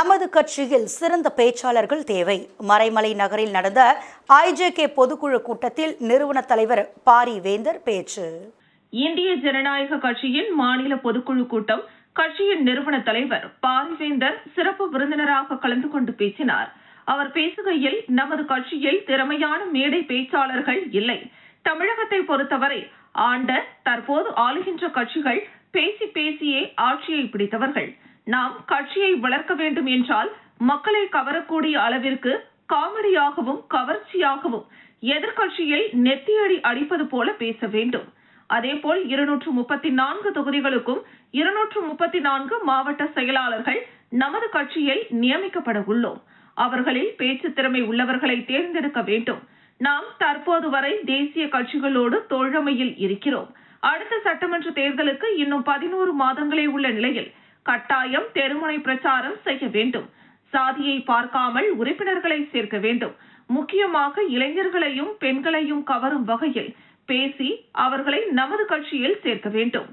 நமது கட்சியில் சிறந்த பேச்சாளர்கள் தேவை. மறைமலை நகரில் நடந்த ஐஜேகே பொதுக்குழு கூட்டத்தில் நிறுவன தலைவர் பாரி வேந்தர் பேச்சு. இந்திய ஜனநாயக கட்சியின் மாநில பொதுக்குழு கூட்டம் கட்சியின் நிறுவன தலைவர் பாரிவேந்தர் சிறப்பு விருந்தினராக கலந்து கொண்டு பேசினார். அவர் பேசுகையில் நமது கட்சியில் திறமையான மேடை பேச்சாளர்கள் இல்லை. தமிழகத்தை பொறுத்தவரை ஆண்ட தற்போது ஆளுகின்ற கட்சிகள் பேசி பேசியே ஆட்சியை பிடித்தவர்கள். நாம் கட்சியை வளர்க்க வேண்டும் என்றால் மக்களை கவரக்கூடிய அளவிற்கு காமெடியாகவும் கவர்ச்சியாகவும் எதிர்கட்சியை நெத்தியடி அடிப்பது போல பேச வேண்டும். அதேபோல் இருநூற்று முப்பத்தி நான்கு தொகுதிகளுக்கும் இருநூற்று முப்பத்தி நான்கு மாவட்ட செயலாளர்கள் நமது கட்சியில் நியமிக்கப்பட உள்ளோம். அவர்களில் பேச்சு திறமை உள்ளவர்களை தேர்ந்தெடுக்க வேண்டும். நாம் தற்போது வரை தேசிய கட்சிகளோடு தோழமையில் இருக்கிறோம். அடுத்த சட்டமன்ற தேர்தலுக்கு இன்னும் பதினோரு மாதங்களே உள்ள நிலையில் கட்டாயம் தெருமுனை பிரச்சாரம் செய்ய வேண்டும். சாதியை பார்க்காமல் உறுப்பினர்களை சேர்க்க வேண்டும். முக்கியமாக இளைஞர்களையும் பெண்களையும் கவரும் வகையில் பேசி அவர்களை நமது கட்சியில் சேர்க்க வேண்டும்.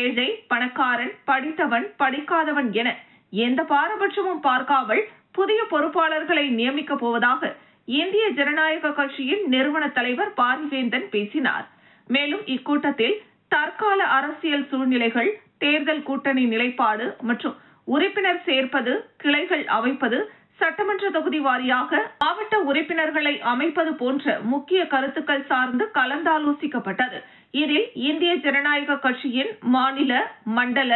ஏழை பணக்காரன் படித்தவன் படிக்காதவன் என எந்த பாரபட்சமும் பார்க்காமல் புதிய பொறுப்பாளர்களை நியமிக்க போவதாக இந்திய ஜனநாயக கட்சியின் நிறுவன தலைவர் பாரிவேந்தன் பேசினார். மேலும் இக்கூட்டத்தில் தற்கால அரசியல் சூழ்நிலைகள் தேர்தல் கூட்டணி நிலைப்பாடு மற்றும் உறுப்பினர் சேர்ப்பது கிளைகள் அமைப்பது சட்டமன்ற தொகுதி வாரியாக மாவட்ட உறுப்பினர்களை அமைப்பது போன்ற முக்கிய கருத்துக்கள் சார்ந்து கலந்தாலோசிக்கப்பட்டது. இதில் இந்திய ஜனநாயக கட்சியின் மாநில மண்டல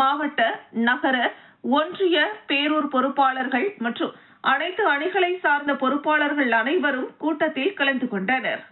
மாவட்ட நகர ஒன்றிய பேரூர் பொறுப்பாளர்கள் மற்றும் அனைத்து அணிகளை சார்ந்த பொறுப்பாளர்கள் அனைவரும் கூட்டத்தில் கலந்து கொண்டனர்.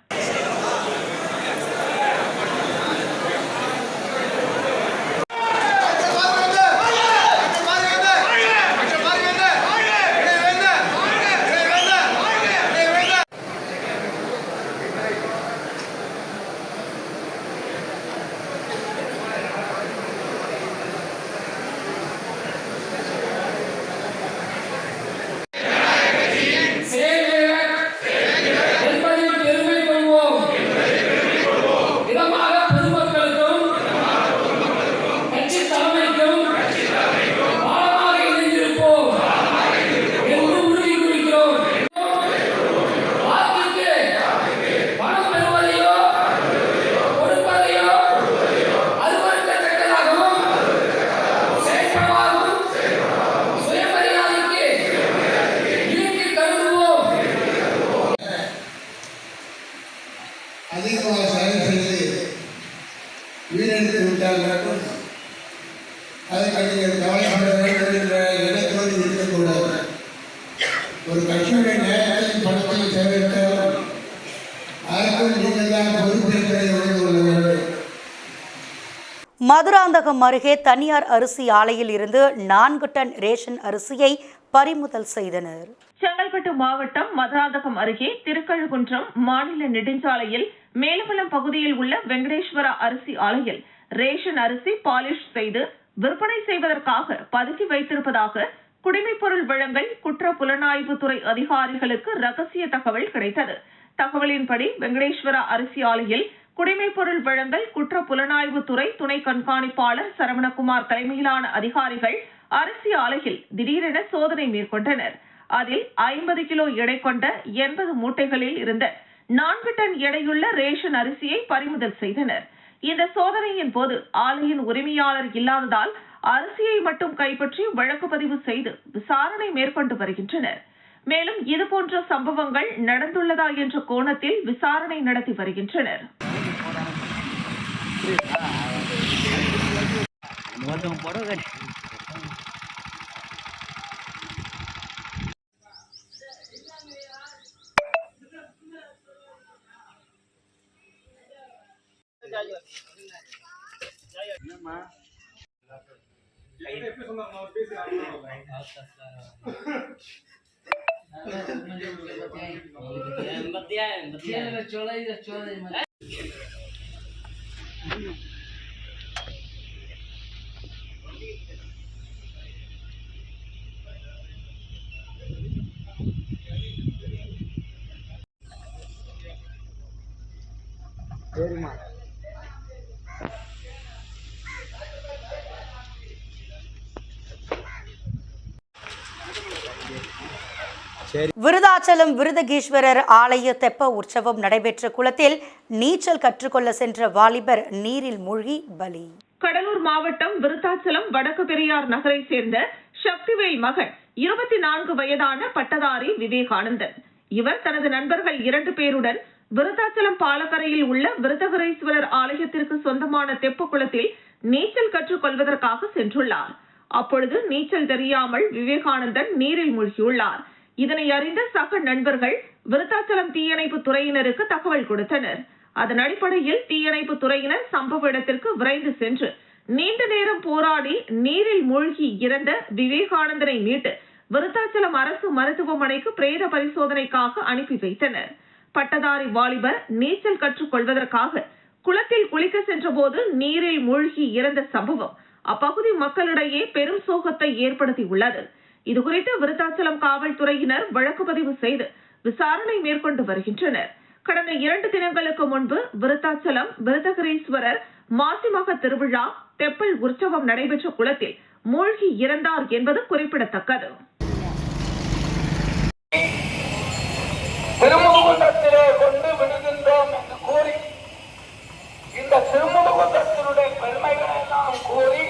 மதுராந்தகம் அருகே தனியார் அரிசி ஆலையில் இருந்து நான்கு டன் ரேஷன் அரிசியை பறிமுதல் செய்தனர். செங்கல்பட்டு மாவட்டம் மதுராந்தகம் அருகே திருக்கழுகுன்றம் மாநில நெடுஞ்சாலையில் மேலவளம் பகுதியில் உள்ள வெங்கடேஸ்வரா அரிசி ஆலையில் ரேஷன் அரிசி பாலிஷ் செய்து விற்பனை செய்வதற்காக பதுக்கி வைத்திருப்பதாக குடிமைப்பொருள் வழங்கல் குற்ற புலனாய்வு துறை அதிகாரிகளுக்கு ரகசிய தகவல் கிடைத்தது. தகவலின்படி வெங்கடேஸ்வரா அரிசி ஆலையில் குடிமைப்பொருள் வழங்கல் குற்ற புலனாய்வு துறை துணை கண்காணிப்பாளர் சரவணகுமார் தலைமையிலான அதிகாரிகள் அரிசி ஆலையில் திடீரென சோதனை மேற்கொண்டனர். அதில் ஐம்பது கிலோ எடை கொண்ட எண்பது மூட்டைகளில் இருந்த நான்கு டன் எடையுள்ள ரேஷன் அரிசியை பறிமுதல் செய்தனர். இந்த சோதனையின் போது ஆலையின் உரிமையாளர் இல்லாததால் அரிசியை மட்டும் கைப்பற்றி வழக்கு பதிவு செய்து விசாரணை மேற்கொண்டு வருகின்றனர். மேலும் இதுபோன்ற சம்பவங்கள் நடந்துள்ளதா என்ற கோணத்தில் விசாரணை நடத்தி வருகின்றனர். மத்தியான மத்தியான சோழ சோழ விருதாச்சலம் விருதகீஸ்வரர் ஆலய தெப்ப உற்சவம் நடைபெற்ற குளத்தில் நீச்சல் கற்றுக்கொள்ள சென்ற வாலிபர் நீரில் மூழ்கி பலி. கடலூர் மாவட்டம் விருத்தாச்சலம் வடக்கு பெரியார் நகரை சேர்ந்த சக்திவேல் மகன் இருபத்தி நான்கு வயதான பட்டதாரி விவேகானந்தன். இவர் தனது நண்பர்கள் இரண்டு பேருடன் விருத்தாச்சலம் பாலக்கரையில் உள்ள விருதகரேஸ்வரர் ஆலயத்திற்கு சொந்தமான தெப்ப குளத்தில் நீச்சல் கற்றுக் கொள்வதற்காக சென்றுள்ளார். அப்பொழுது நீச்சல் தெரியாமல் விவேகானந்தன் நீரில் மூழ்கியுள்ளார். இதனை அறிந்த சக நண்பர்கள் விருத்தாச்சலம் தீயணைப்பு துறையினருக்கு தகவல் கொடுத்தனர். அதன் அடிப்படையில் தீயணைப்பு துறையினர் சம்பவ இடத்திற்கு விரைந்து சென்று நீண்ட நேரம் போராடி நீரில் மூழ்கி இறந்த விவேகானந்தனை மீட்டு விருத்தாச்சலம் அரசு மருத்துவமனைக்கு பிரேத பரிசோதனைக்காக அனுப்பி வைத்தனர். பட்டதாரி வாலிபர் நீச்சல் கற்றுக் கொள்வதற்காக குளத்தில் குளிக்க சென்றபோது நீரில் மூழ்கி இறந்த சம்பவம் அப்பகுதி மக்களிடையே பெரும் சோகத்தை ஏற்படுத்தியுள்ளது. இதுகுறித்து விருத்தாச்சலம் காவல்துறையினர் வழக்கு பதிவு செய்து விசாரணை மேற்கொண்டு வருகின்றனர். கடந்த இரண்டு தினங்களுக்கு முன்பு விருத்தாச்சலம் விருதகரீஸ்வரர் மாசிமக திருவிழா தெப்பல் உற்சவம் நடைபெற்ற குளத்தில் மூழ்கி இறந்தார் என்பது குறிப்பிடத்தக்கது. திருமுகத்திலே கொண்டு விடுகின்றோம் என்று கூறி இந்த திருமுகத்தினுடைய பெருமைகளை எல்லாம் கூறி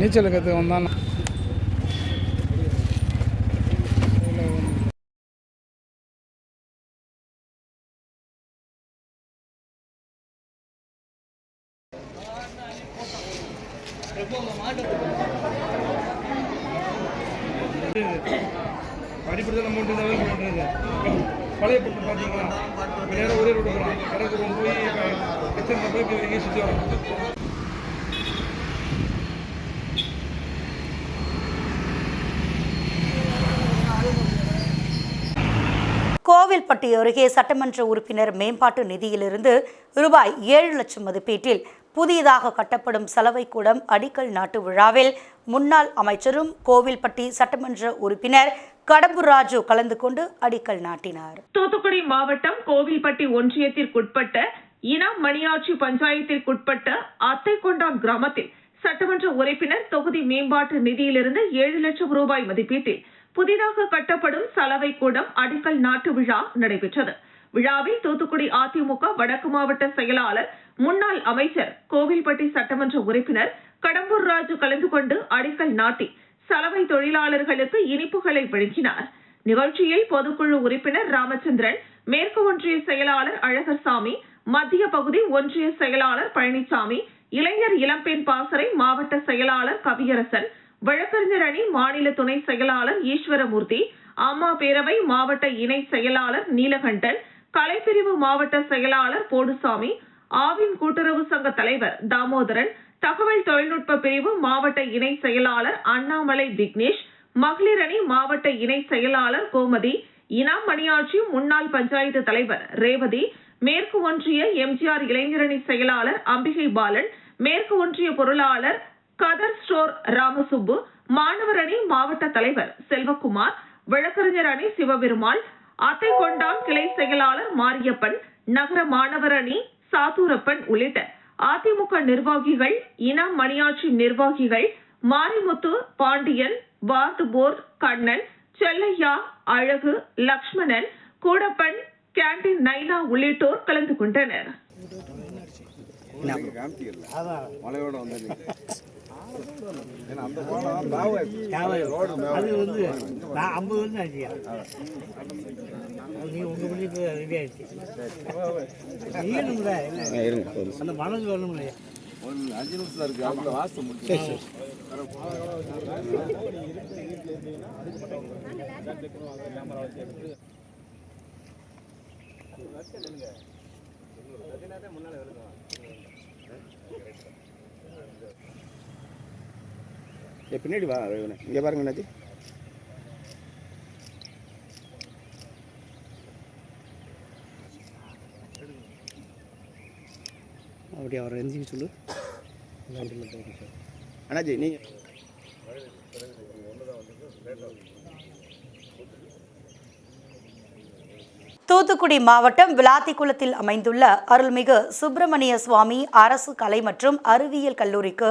நீச்சல் கற்று அருகே சட்டமன்ற உறுப்பினர் மேம்பாட்டு நிதியிலிருந்து ரூபாய் ஏழு லட்சம் மதிப்பீட்டில் புதியதாக கட்டப்படும் சலவை கூடம் அடிக்கல் நாட்டு விழாவில் முன்னாள் அமைச்சரும் கோவில்பட்டி சட்டமன்ற உறுப்பினர் கடம்பூர் ராஜு கலந்து கொண்டு அடிக்கல் நாட்டினார். தூத்துக்குடி மாவட்டம் கோவில்பட்டி ஒன்றியத்திற்குட்பட்ட இனம் மணியாட்சி பஞ்சாயத்திற்குட்பட்ட அத்தைக்கொண்டான் கிராமத்தில் சட்டமன்ற உறுப்பினர் தொகுதி மேம்பாட்டு நிதியிலிருந்து ஏழு லட்சம் ரூபாய் மதிப்பீட்டில் புதிதாக கட்டப்படும் சலவை கூடம் அடிக்கல் நாட்டு விழா நடைபெற்றது. விழாவில் தூத்துக்குடி அதிமுக வடக்கு மாவட்ட செயலாளர் முன்னாள் அமைச்சர் கோவில்பட்டி சட்டமன்ற உறுப்பினர் கடம்பூர் ராஜு கலந்து கொண்டு அடிக்கல் நாட்டி சலவை தொழிலாளர்களுக்கு இனிப்புகளை வழங்கினார். நிகழ்ச்சியில் பொதுக்குழு உறுப்பினர் ராமச்சந்திரன் மேற்கு ஒன்றிய செயலாளர் அழகர்சாமி மத்திய பகுதி ஒன்றிய செயலாளர் பழனிசாமி இளைஞர் இளம்பெண் பாசறை மாவட்ட செயலாளர் கவியரசன் வழக்கறிஞர் அணி மாநில துணை செயலாளர் ஈஸ்வரமூர்த்தி அம்மா பேரவை மாவட்ட இணை செயலாளர் நீலகண்டன் கலைப்பிரிவு மாவட்ட செயலாளர் போடுசாமி ஆவின் கூட்டுறவு சங்க தலைவர் தாமோதரன் தகவல் தொழில்நுட்ப பிரிவு மாவட்ட இணை செயலாளர் அண்ணாமலை விக்னேஷ் மகளிர் அணி மாவட்ட இணை செயலாளர் கோமதி இனாம் மணியாட்சி முன்னாள் பஞ்சாயத்து தலைவர் ரேவதி மேற்கு ஒன்றிய எம்ஜிஆர் இளைஞரணி செயலாளர் அம்பிகை பாலன் மேற்கு ஒன்றிய பொருளாளர் கதர் ஸ்டோர் ராமசுப்பு மாணவர் அணி மாவட்ட தலைவர் செல்வகுமார் வழக்கறிஞர் அணி சிவபெருமாள் அத்தைக்கொண்டான் கிளை செயலாளர் மாரியப்பன் நகர மாணவர் அணி சாத்தூரப்பன் உள்ளிட்ட அதிமுக நிர்வாகிகள் இனம் மணியாட்சி நிர்வாகிகள் மாரிமுத்து பாண்டியன் வார்டு போர்ட் கண்ணன் செல்லையா அழகு லக்ஷ்மணன் கூடப்பன் கேண்டீன் நைனா உள்ளிட்டோர் கலந்து கொண்டனர். அது வந்து நான் ஐம்பது வருஷம் ஆச்சுயா நீ உங்க பண்ணி இப்போ ரெடி ஆயிடுச்சு. நீங்களும்ல அந்த மனசு அஞ்சு நிமிஷம். இருக்கு அவங்க வாசம் முடிச்சு பின்னாடி வா இங்கே பாருங்க என்னாச்சு? அப்படி அவர் எந்திரிக்க சொல்லு. அண்ணாச்சி நீங்கள் தூத்துக்குடி மாவட்டம் விளாத்திக்குளத்தில் அமைந்துள்ள அருள்மிகு சுப்பிரமணிய சுவாமி அரசு கலை மற்றும் அறிவியல் கல்லூரிக்கு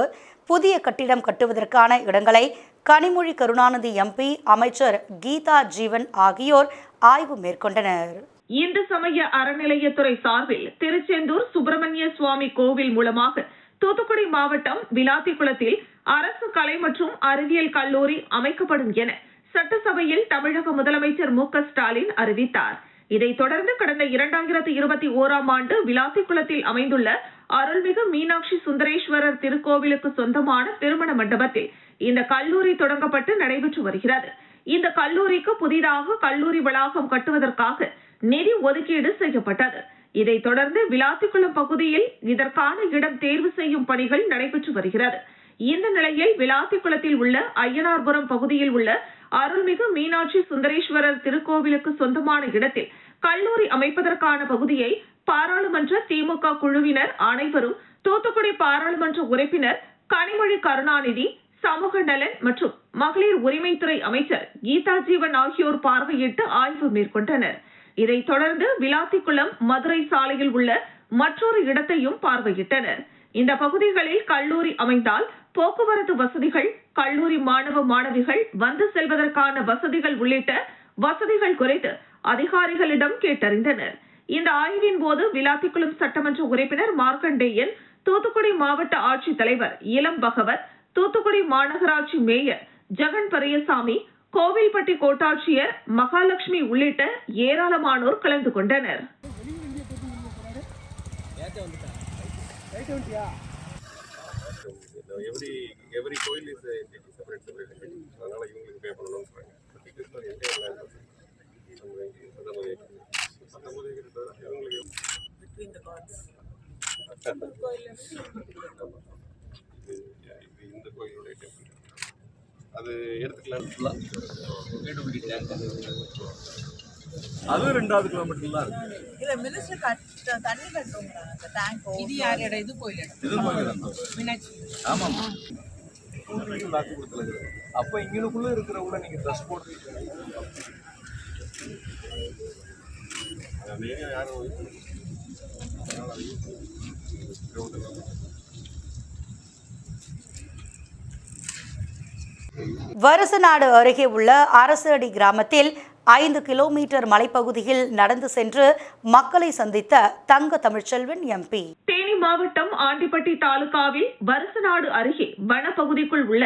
புதிய கட்டிடம் கட்டுவதற்கான இடங்களை கனிமொழி கருணாநிதி எம்பி அமைச்சர் கீதா ஜீவன் ஆகியோர் ஆய்வு மேற்கொண்டனர். இந்து சமய அறநிலையத்துறை சார்பில் திருச்செந்தூர் சுப்பிரமணிய சுவாமி கோவில் மூலமாக தூத்துக்குடி மாவட்டம் விளாத்திக்குளத்தில் அரசு கலை மற்றும் அறிவியல் கல்லூரி அமைக்கப்படும் என சட்டசபையில் தமிழக முதலமைச்சர் மு ஸ்டாலின் அறிவித்தார். இதைத் தொடர்ந்து கடந்த இரண்டாயிரத்தி இருபத்தி ஓராம் ஆண்டு விளாத்திக்குளத்தில் அமைந்துள்ள அருள்மிகு மீனாட்சி சுந்தரேஸ்வரர் திருக்கோவிலுக்கு சொந்தமான திருமண மண்டபத்தில் இந்த கல்லூரி தொடங்கப்பட்டு நடைபெற்று வருகிறது. இந்த கல்லூரிக்கு புதிதாக கல்லூரி வளாகம் கட்டுவதற்காக நிதி ஒதுக்கீடு செய்யப்பட்டது. இதைத் தொடர்ந்து விளாத்திக்குளம் பகுதியில் இதற்கான இடம் தேர்வு செய்யும் பணிகள் நடைபெற்று வருகிறது. இந்த நிலையில் விளாத்திக்குளத்தில் உள்ள ஐயனார்புரம் பகுதியில் உள்ள அருள்மிகு மீனாட்சி சுந்தரேஸ்வரர் திருக்கோவிலுக்கு சொந்தமான இடத்தில் கல்லூரி அமைப்பதற்கான பகுதியை பாராளுமன்ற திமுக குழுவினர் அனைவரும் தூத்துக்குடி பாராளுமன்ற உறுப்பினர் கனிமொழி கருணாநிதி சமூக நலன் மற்றும் மகளிர் உரிமைத்துறை அமைச்சர் கீதா ஜீவன் ஆகியோர் பார்வையிட்டு ஆய்வு மேற்கொண்டனர். இதைத் தொடர்ந்து விளாத்திக்குளம் மதுரை சாலையில் உள்ள மற்றொரு இடத்தையும் பார்வையிட்டனர். இந்த பகுதிகளில் கல்லூரி அமைந்தால் போக்குவரத்து வசதிகள் கல்லூரி மாணவ மாணவிகள் வந்து செல்வதற்கான வசதிகள் உள்ளிட்ட வசதிகள் குறித்து அதிகாரிகளிடம் கேட்டறிந்தனர். இந்த ஆய்வின் போது விளாத்திக்குளம் சட்டமன்ற உறுப்பினர் மார்க்கண்டேயன் தூத்துக்குடி மாவட்ட ஆட்சித்தலைவர் இளம் பகவத் தூத்துக்குடி மாநகராட்சி மேயர் ஜெகன் பெரியசாமி கோவில்பட்டி கோட்டாட்சியர் மகாலட்சுமி உள்ளிட்ட ஏராளமானோர் கலந்து கொண்டனர். எவ்ரி எவ்ரி கோயில் இஸ் செப்பரேட் செப்பரேட் அதனால இவங்களுக்கு பே பண்ணணும்னு சொல்றாங்க பட் கிருஷ்ணர் இந்த கோயிலுடைய டெம்பிள் அது எடுத்துக்கலாம் அது ரெண்டாவது கிலோமீட்டர் தான் இருக்கு இல்ல மினிஸ்டர் தண்ணி அந்த டேங்க் இது இடம் இது கோயில் இது கோயில் மீனாட்சி லாக்கு கொடுத்துல அப்போ இங்கனுக்குள்ள இருக்கிறவங்கள நீங்க ட்ரெஸ் போட்டு யாரும் வருசநாடு அருகே உள்ள அரசடி கிராமத்தில் ஐந்து கிலோமீட்டர் மலைப்பகுதியில் நடந்து சென்று மக்களை சந்தித்த தங்க தமிழ்ச்செல்வன் எம்பி. தேனி மாவட்டம் ஆண்டிப்பட்டி தாலுகாவில் வருசநாடு அருகே வனப்பகுதிக்குள் உள்ள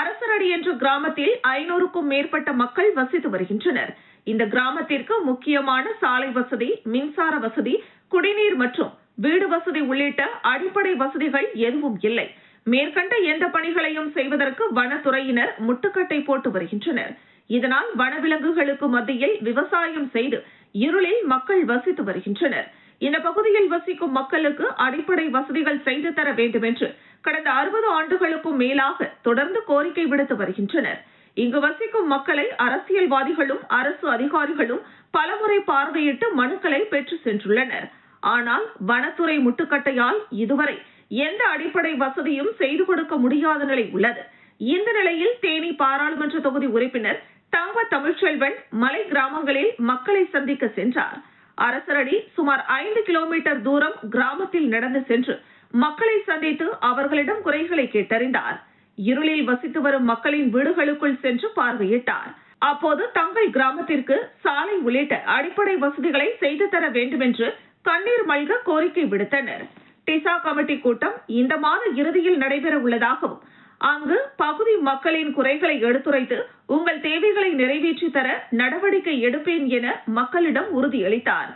அரசரடி என்ற கிராமத்தில் ஐநூறுக்கும் மேற்பட்ட மக்கள் வசித்து வருகின்றனர். இந்த கிராமத்திற்கு முக்கியமான சாலை வசதி மின்சார வசதி குடிநீர் மற்றும் வீடு வசதி உள்ளிட்ட அடிப்படை வசதிகள் எதுவும் இல்லை. மேற்கண்ட எந்த பணிகளையும் செய்வதற்கு வனத்துறையினர் முட்டுக்கட்டை போட்டு வருகின்றனர். இதனால் வனவிலங்குகளுக்கு மத்தியில் விவசாயம் செய்து இருளில் மக்கள் வசித்து வருகின்றனர். இந்த பகுதியில் வசிக்கும் மக்களுக்கு அடிப்படை வசதிகள் செய்து தர வேண்டும் என்று கடந்த அறுபது ஆண்டுகளுக்கும் மேலாக தொடர்ந்து கோரிக்கை விடுத்து வருகின்றனர். இங்கு வசிக்கும் மக்களை அரசியல்வாதிகளும் அரசு அதிகாரிகளும் பலமுறை பார்வையிட்டு மனுக்களை பெற்று சென்றுள்ளனர். ஆனால் வனத்துறை முட்டுக்கட்டையால் இதுவரை எந்த அடிப்படை வசதியும் செய்து கொடுக்க முடியாத நிலை உள்ளது. இந்த நிலையில் தேனி பாராளுமன்ற தொகுதி உறுப்பினர் தங்க தமிழ்ச்செல்வன் மலை கிராமங்களில் மக்களை சந்திக்க சென்றார். அரசரடி சுமார் ஐந்து கிலோமீட்டர் தூரம் கிராமத்தில் நடந்து சென்று மக்களை சந்தித்து அவர்களிடம் குறைகளை கேட்டறிந்தார். இருளில் வசித்து வரும் மக்களின் வீடுகளுக்குள் சென்று பார்வையிட்டார். அப்போது தங்கள் கிராமத்திற்கு சாலை உள்ளிட்ட அடிப்படை வசதிகளை செய்து தர வேண்டும் என்று கண்ணீர் மல்க கோரிக்கை விடுத்தனர். டிசா கமிட்டி கூட்டம் இந்த மாத இறுதியில் நடைபெற உள்ளதாகவும் அங்கு பகுதி மக்களின் குறைகளை எடுத்துரைத்து உங்கள் தேவைகளை நிறைவேற்றி தர நடவடிக்கை எடுப்பேன் என மக்களிடம் உறுதியளித்தார்.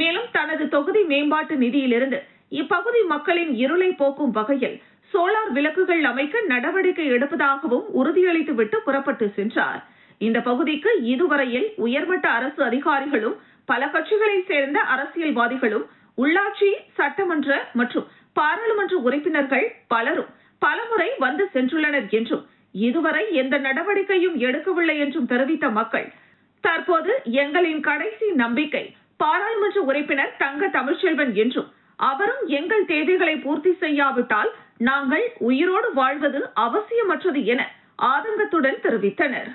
மேலும் தனது தொகுதி மேம்பாட்டு நிதியிலிருந்து இப்பகுதி மக்களின் இருளை போக்கும் வகையில் சோலார் விளக்குகள் அமைக்க நடவடிக்கை எடுப்பதாகவும் உறுதியளித்துவிட்டு புறப்பட்டு சென்றார். இந்த பகுதிக்கு இதுவரையில் உயர்மட்ட அரசு அதிகாரிகளும் பல கட்சிகளைச் சேர்ந்த அரசியல்வாதிகளும் உள்ளாட்சி சட்டமன்ற மற்றும் பாராளுமன்ற உறுப்பினர்கள் பலரும் பலமுறை வந்து சென்றுள்ளனர் என்றும் இதுவரை எந்த நடவடிக்கையும் எடுக்கவில்லை என்றும் தெரிவித்த மக்கள் தற்போது எங்களின் கடைசி நம்பிக்கை பாராளுமன்ற உறுப்பினர் தங்க தமிழ்ச்செல்வன் என்றும் அவரும் எங்கள் தேவைகளை பூர்த்தி செய்யாவிட்டால் நாங்கள் உயிரோடு வாழ்வது அவசியமற்றது என ஆதங்கத்துடன் தெரிவித்தனர்.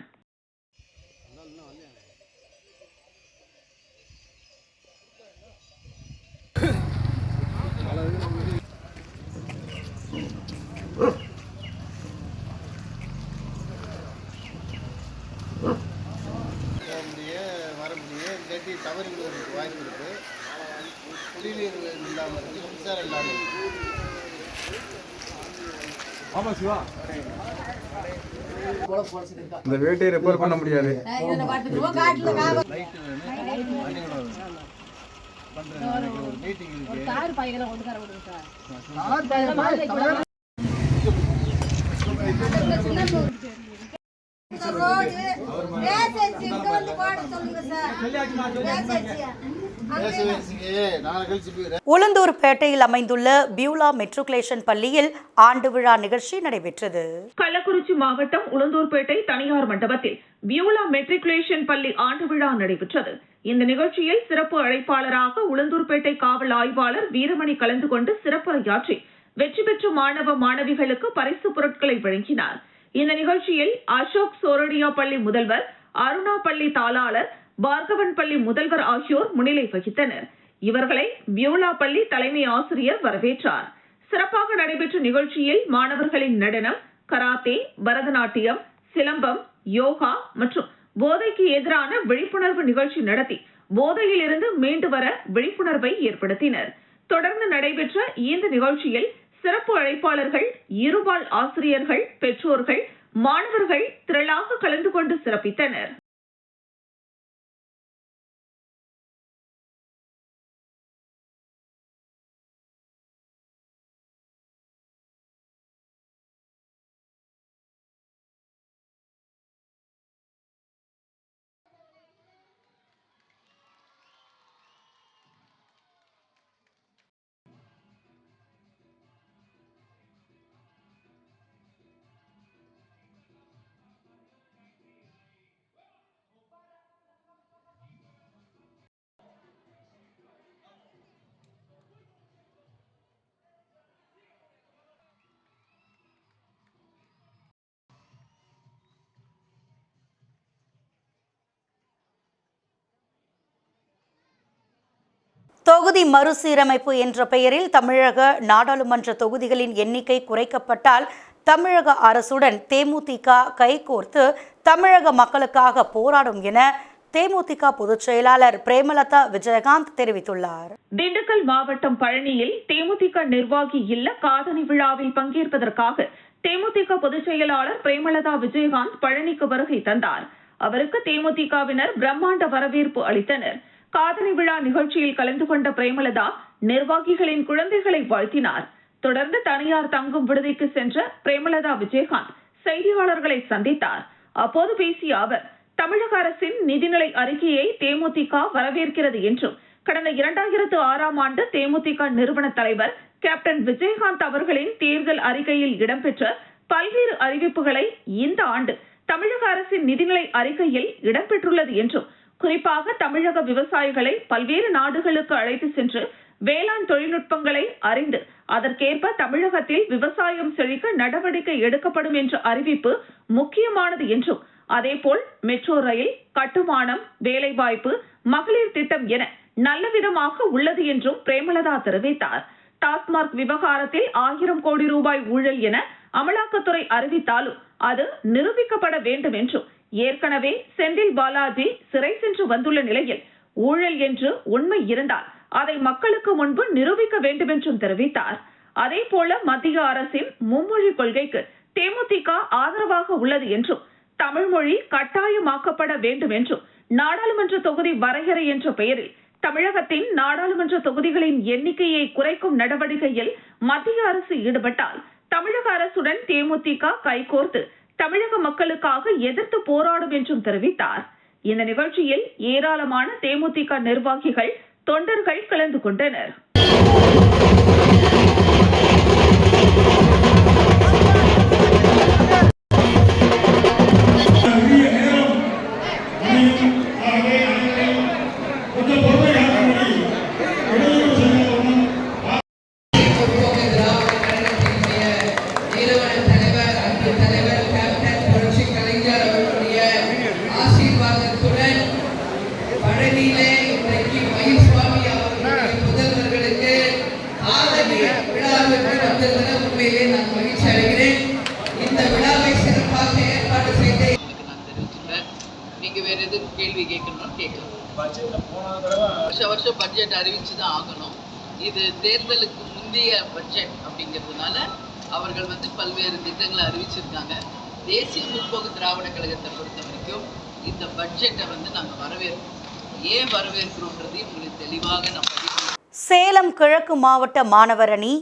இந்த வேட்டையை ரெப்பேர் பண்ண முடியாது. மீட்டிங் இருக்கு பேட்டையில் அமைந்துள்ள பியூலா மெட்ரிகுலேஷன் பள்ளியில் ஆண்டு விழா நிகழ்ச்சி நடைபெற்றது. கள்ளக்குறிச்சி மாவட்டம் உளுந்தூர்பேட்டை தனியார் மண்டபத்தில் பியூலா மெட்ரிகுலேஷன் பள்ளி ஆண்டு விழா நடைபெற்றது. இந்த நிகழ்ச்சியில் சிறப்பு அழைப்பாளராக உளுந்தூர்பேட்டை காவல் ஆய்வாளர் வீரமணி கலந்து கொண்டு சிறப்புரையாற்றி வெற்றி பெற்ற மாணவ மாணவிகளுக்கு பரிசு பொருட்களை வழங்கினார். இந்த நிகழ்ச்சியில் அசோக் சோரடியா பள்ளி முதல்வர் அருணா பள்ளி தாளாளர் பார்கவன் பள்ளி முதல்வர் ஆகியோர் முன்னிலை வகித்தனர். இவர்களை பியூலா பள்ளி தலைமை ஆசிரியர் வரவேற்றார். சிறப்பாக நடைபெற்ற நிகழ்ச்சியில் மாணவர்களின் நடனம் கராத்தே பரதநாட்டியம் சிலம்பம் யோகா மற்றும் போதைக்கு எதிரான விழிப்புணர்வு நிகழ்ச்சி நடத்தி போதையில் இருந்து மீண்டு வர விழிப்புணர்வை ஏற்படுத்தினர். தொடர்ந்து நடைபெற்ற இந்த நிகழ்ச்சியில் சிறப்பு அழைப்பாளர்கள் இருபால் ஆசிரியர்கள் பெற்றோர்கள் மாணவர்கள் திரளாக கலந்து கொண்டு சிறப்பித்தனர். தொகுதி மறுசீரமைப்பு என்ற பெயரில் தமிழக நாடாளுமன்ற தொகுதிகளின் எண்ணிக்கை குறைக்கப்பட்டால் தமிழக அரசுடன் தேமுதிக கைகோர்த்து தமிழக மக்களுக்காக போராடும் என தேமுதிக பொதுச் செயலாளர் பிரேமலதா விஜயகாந்த் தெரிவித்துள்ளார். திண்டுக்கல் மாவட்டம் பழனியில் தேமுதிக நிர்வாகி இல்ல காதணி விழாவில் பங்கேற்பதற்காக தேமுதிக பொதுச் செயலாளர் பிரேமலதா விஜயகாந்த் பழனிக்கு வருகை தந்தார். அவருக்கு தேமுதிகவினர் பிரம்மாண்ட வரவேற்பு அளித்தனர். காதணி விழா நிகழ்ச்சியில் கலந்து கொண்ட பிரேமலதா நிர்வாகிகளின் குழந்தைகளை வாழ்த்தினார். தொடர்ந்து தனியார் தங்கும் விடுதிக்கு சென்ற பிரேமலதா விஜயகாந்த் செய்தியாளர்களை சந்தித்தார். அப்போது பேசிய அவர் தமிழக அரசின் நிதிநிலை அறிக்கையை தேமுதிக வரவேற்கிறது என்றும் கடந்த இரண்டாயிரத்து ஆறாம் ஆண்டு தேமுதிக நிறுவன தலைவர் கேப்டன் விஜயகாந்த் அவர்களின் தேர்தல் அறிக்கையில் இடம்பெற்ற பல்வேறு அறிவிப்புகளை இந்த ஆண்டு தமிழக அரசின் நிதிநிலை அறிக்கையில் இடம்பெற்றுள்ளது என்றும் குறிப்பாக தமிழக விவசாயிகளை பல்வேறு நாடுகளுக்கு அழைத்து சென்று வேளாண் தொழில்நுட்பங்களை அறிந்து அதற்கேற்ப தமிழகத்தில் விவசாயம் செழிக்க நடவடிக்கை எடுக்கப்படும் என்ற அறிவிப்பு முக்கியமானது என்றும் அதேபோல் மெட்ரோ ரயில் கட்டுமானம் வேலைவாய்ப்பு மகளிர் திட்டம் என நல்ல விதமாக உள்ளது என்றும் பிரேமலதா தெரிவித்தார். டாஸ்மார்க் விவகாரத்தில் ஆயிரம் கோடி ரூபாய் ஊழல் என அமலாக்கத்துறை அறிவித்தாலும் அது நிரூபிக்கப்பட வேண்டும் என்றும் ஏற்கனவே செந்தில் பாலாஜி சிறை சென்று வந்துள்ள நிலையில் ஊழல் என்று உண்மை இருந்தால் அதை மக்களுக்கு முன்பு நிரூபிக்க வேண்டும் என்றும் தெரிவித்தார். அதே போல மத்திய அரசின் மும்மொழி கொள்கைக்கு தேமுதிக ஆதரவாக உள்ளது என்றும் தமிழ்மொழி கட்டாயமாக்கப்பட வேண்டும் என்றும் நாடாளுமன்ற தொகுதி வரையறை என்ற பெயரில் தமிழகத்தின் நாடாளுமன்ற தொகுதிகளின் எண்ணிக்கையை குறைக்கும் நடவடிக்கையில் மத்திய அரசு ஈடுபட்டால் தமிழக அரசுடன் தேமுதிக கைகோர்த்து தமிழக மக்களுக்காக எதிர்த்து போராடும் என்றும் தெரிவித்தார். இந்த நிகழ்ச்சியில் ஏராளமான தேமுதிக நிர்வாகிகள் தொண்டர்கள் கலந்து கொண்டனர். கேட்கணும்னு கேட்கலாம். வருஷம் வருஷம் பட்ஜெட் அறிவிச்சு தான் ஆகணும். இது தேர்தலுக்கு முந்தைய பட்ஜெட் அப்படிங்கிறதுனால அவர்கள் வந்து பல்வேறு திட்டங்களை அறிவிச்சிருக்காங்க. தேசிய முற்போக்கு திராவிட கழகத்தை பொறுத்த வரைக்கும் இந்த பட்ஜெட்டை வந்து நாங்கள் வரவேற்கிறோம். ஏன் வரவேற்கிறோன்றதையும் உங்களுக்கு தெளிவாக நான் பதிவு சேலம் கிழக்கு மாவட்ட மாணவர் அணி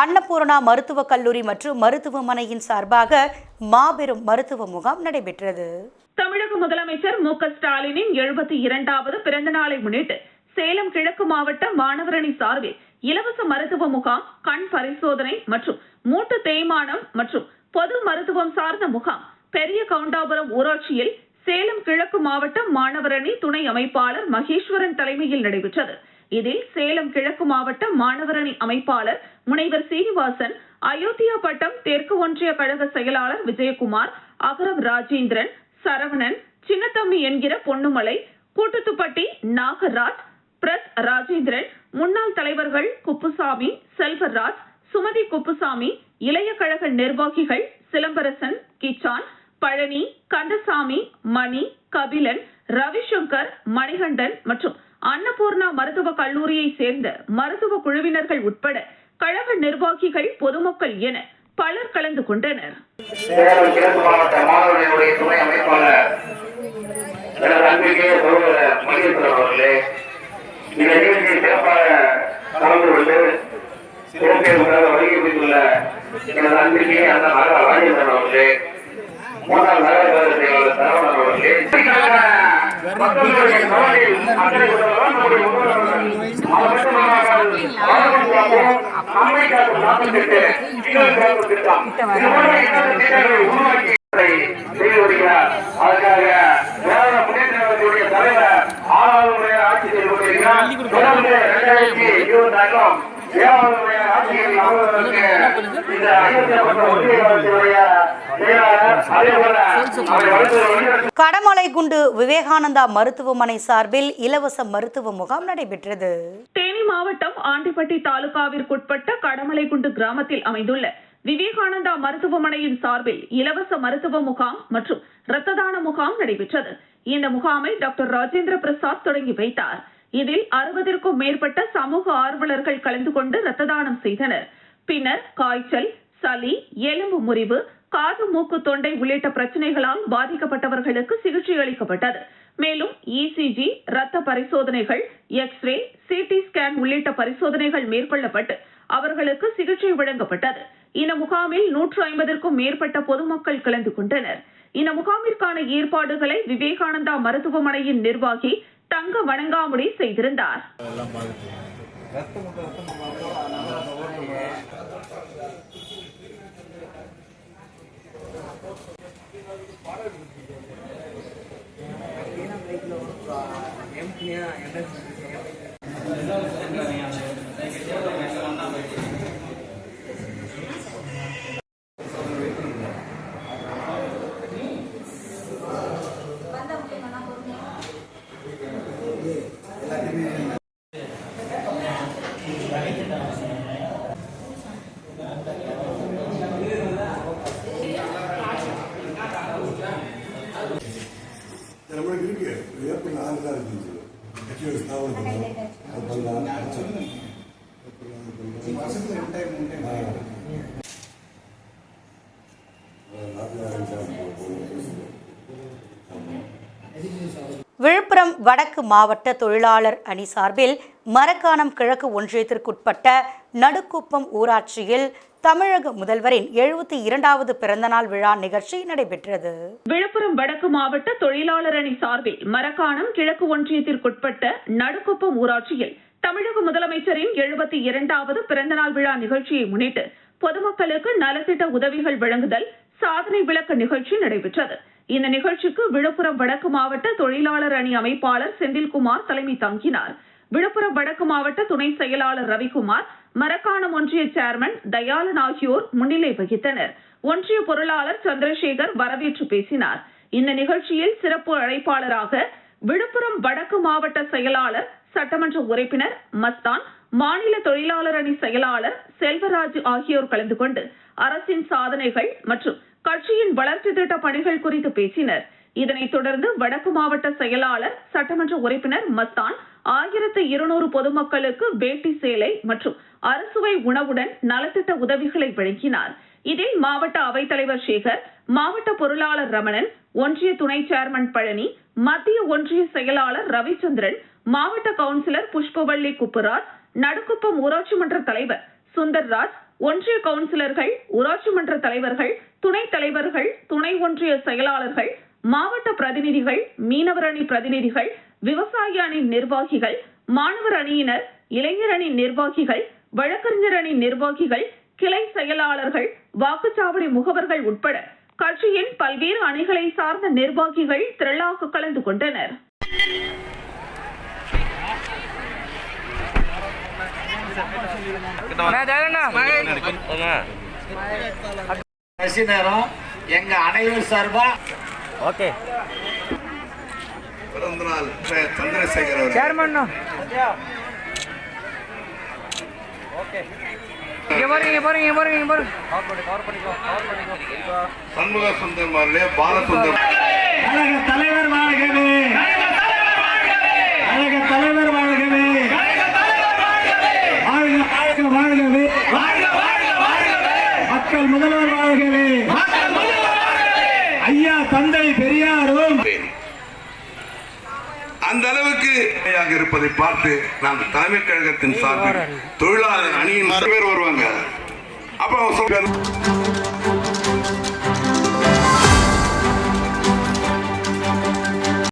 அன்னபூர்ணா மருத்துவக் கல்லூரி மற்றும் மருத்துவமனையின் சார்பாக மாபெரும் மருத்துவ முகாம் நடைபெற்றது. தமிழக முதலமைச்சர் மு க ஸ்டாலினின் எழுபத்தி இரண்டாவது பிறந்த நாளை முன்னிட்டு சேலம் கிழக்கு மாவட்ட மாணவரணி சார்பில் இலவச மருத்துவ முகாம் கண் பரிசோதனை மற்றும் மூட்டு தேய்மானம் மற்றும் பொது மருத்துவம் சார்ந்த முகாம் பெரிய கவுண்டாபுரம் ஊராட்சியில் சேலம் கிழக்கு மாவட்ட மாணவரணி துணை அமைப்பாளர் மகேஸ்வரன் தலைமையில் நடைபெற்றது. இதில் சேலம் கிழக்கு மாவட்ட மாணவரணி அமைப்பாளர் முனைவர் சீனிவாசன் அயோத்தியா பட்டம் தெற்கு ஒன்றிய கழக செயலாளர் விஜயகுமார் அகரம் ராஜேந்திரன் சரவணன் சின்னத்தம்பி என்கிற பொன்னுமலை கூட்டுத்துப்பட்டி நாகராஜ் பிரஸ் ராஜேந்திரன் முன்னாள் தலைவர்கள் குப்புசாமி செல்வராஜ் சுமதி குப்புசாமி இளைய கழக நிர்வாகிகள் சிலம்பரசன் கிச்சான் பழனி கந்தசாமி மணி கபிலன் ரவிசங்கர் மணிகண்டன் மற்றும் அன்னபூர்ணா மருத்துவ கல்லூரியை சேர்ந்த மருத்துவ குழுவினர்கள் உட்பட கழக நிர்வாகிகள் பொதுமக்கள் என பலர் கலந்து கொண்டனர். சேலம் கிழக்கு மாவட்ட மாணவர்களுடைய துணை அமைப்பாளர் அன்பிற்கே சகோதரர் மகேஸ்வரன் அவர்களே இந்த நிகழ்ச்சியில் சிறப்பாக கலந்து கொண்டு சிறப்பிற்காக வருகை எனது அன்பிற்கே அந்த ராஜேந்திரன் அவர்களே மூன்றாம் நகர செயலாளர் சரவணன் அவர்களே. மக்களுடைய நலனில் அக்கறை கொண்டவர்கள் நம்முடைய முதல்வர் அவர் மட்டுமல்லாமல் நம்மை காக்கும் இன்னொரு திட்டம் இது போன்ற இன்னொரு திட்டங்களை உருவாக்கி செய்து வருகிறார் அதற்காக திராவிட முன்னேற்ற கழகத்துடைய தலைவர் ஆறாவது முறையாக ஆட்சி செய்து கொண்டிருக்கிறார் தொடர்ந்து இரண்டாயிரத்தி இருபத்தி ஐந்தாம் ஏழாவது ஆட்சியில் அமர்வதற்கு இந்த ஒன்றிய விவேகானந்தா மருத்துவமனை சார்பில் இலவச மருத்துவ முகாம் நடைபெற்றது. தேனி மாவட்டம் ஆண்டிப்பட்டி தாலுகாவிற்குட்பட்ட கடமலைக்குண்டு கிராமத்தில் அமைந்துள்ள விவேகானந்தா மருத்துவமனையின் சார்பில் இலவச மருத்துவ முகாம் மற்றும் இரத்த தான முகாம் நடைபெற்றது. இந்த முகாமை டாக்டர் ராஜேந்திர பிரசாத் தொடங்கி வைத்தார். இதில் அறுபதற்கும் மேற்பட்ட சமூக ஆர்வலர்கள் கலந்து கொண்டு ரத்த தானம் செய்தனர். பின்னர் காய்ச்சல் சளி எலும்பு முறிவு காது மூக்கு தொண்டை உள்ளிட்ட பிரச்சனைகளால் பாதிக்கப்பட்டவர்களுக்கு சிகிச்சை அளிக்கப்பட்டது. மேலும் இசிஜி ரத்த பரிசோதனைகள் எக்ஸ்ரே சிடி ஸ்கேன் உள்ளிட்ட பரிசோதனைகள் மேற்கொள்ளப்பட்டு அவர்களுக்கு சிகிச்சை வழங்கப்பட்டது. இந்த முகாமில் நூற்று ஐம்பதற்கும் மேற்பட்ட பொதுமக்கள் கலந்து கொண்டனர். இந்த முகாமிற்கான ஏற்பாடுகளை விவேகானந்தா மருத்துவமனையின் நிர்வாகி தங்க வணங்காமுடி செய்திருந்தார். நம்மளுக்கு விழுப்புரம் வடக்கு மாவட்ட தொழிலாளர் அணி சார்பில் மரக்காணம் கிழக்கு ஒன்றியத்திற்குட்பட்ட நடுக்குப்பம் ஊராட்சியில் தமிழக முதல்வரின் எழுபத்தி இரண்டாவது பிறந்தநாள் விழா நிகழ்ச்சி நடைபெற்றது. விழுப்புரம் வடக்கு மாவட்ட தொழிலாளர் அணி சார்பில் மரக்காணம் கிழக்கு ஒன்றியத்திற்குட்பட்ட நடுக்குப்பம் ஊராட்சியில் தமிழக முதலமைச்சரின் எழுபத்தி இரண்டாவது பிறந்தநாள் விழா நிகழ்ச்சியை முன்னிட்டு பொதுமக்களுக்கு நலத்திட்ட உதவிகள் வழங்குதல் சாதனை விளக்க நிகழ்ச்சி நடைபெற்றது. இந்த நிகழ்ச்சிக்கு விழுப்புரம் வடக்கு மாவட்ட தொழிலாளர் அணி அமைப்பாளர் செந்தில்குமார் தலைமை தாங்கினார். விழுப்புரம் வடக்கு மாவட்ட துணை செயலாளர் ரவிக்குமார் மரக்காணம் ஒன்றிய சேர்மன் தயாளன் ஆகியோர் முன்னிலை வகித்தனர். ஒன்றிய பொருளாளர் சந்திரசேகர் வரவேற்று பேசினார். இந்த நிகழ்ச்சியில் சிறப்பு அழைப்பாளராக விழுப்புரம் வடக்கு மாவட்ட செயலாளர் சட்டமன்ற உறுப்பினர் மஸ்தான் மாநில தொழிலாளர் அணி செயலாளர் செல்வராஜ் ஆகியோர் கலந்து கொண்டு அரசின் சாதனைகள் மற்றும் கட்சியின் வளர்ச்சி திட்ட பணிகள் குறித்து பேசினர். இதனைத் தொடர்ந்து வடக்கு மாவட்ட செயலாளர் சட்டமன்ற உறுப்பினர் மஸ்தான் ஆயிரத்து இருநூறு பொதுமக்களுக்கு வேட்டி சேலை மற்றும் அறுசுவை உணவுடன் நலத்திட்ட உதவிகளை வழங்கினார். இதில் மாவட்ட அவைத்தலைவர் சேகர் மாவட்ட பொருளாளர் ரமணன் ஒன்றிய துணை சேர்மன் பழனி மத்திய ஒன்றிய செயலாளர் ரவிச்சந்திரன் மாவட்ட கவுன்சிலர் புஷ்பவள்ளி குப்புராஜ் நடுக்குப்பம் ஊராட்சி மன்ற தலைவர் சுந்தர்ராஜ் ஒன்றிய கவுன்சிலர்கள் ஊராட்சி மன்ற தலைவர்கள் துணைத் தலைவர்கள் துணை ஒன்றிய செயலாளர்கள் மாவட்ட பிரதிநிதிகள் மீனவர் அணி பிரதிநிதிகள் விவசாய அணி நிர்வாகிகள் மாணவர் அணியினர் இளைஞர் அணி நிர்வாகிகள் வழக்கறிஞர் அணி நிர்வாகிகள் கிளை செயலாளர்கள் வாக்குச்சாவடி முகவர்கள் உட்பட கட்சியின் பல்வேறு அணிகளை சார்ந்த நிர்வாகிகள் திரளாக கலந்து கொண்டனர். நேரம். எங்க அனைவர் சார்பா ஓகே. பிறந்த நாள் சந்திரசேகர் சேர்மன் இங்க பாருங்க இங்க பாருங்க இங்க பாருங்க இங்க பாருங்க. சண்முக சுந்தரம் அவர்களே பாலசுந்தரம். கழக தலைவர் வாழ்கவே. கழக தலைவர் வாழ்கவே. வாழ்க வாழ்க வாழ்கவே. மக்கள் முதல்வர் வாழ்கவே ஐயா தந்தை பெரியாரும். அந்த அளவுக்கு இருப்பதை பார்த்து நாம் தலைமை கழகத்தின் சார்பில் தொழிலாளர் அணியின் பேர் வருவாங்க. அப்ப அவங்க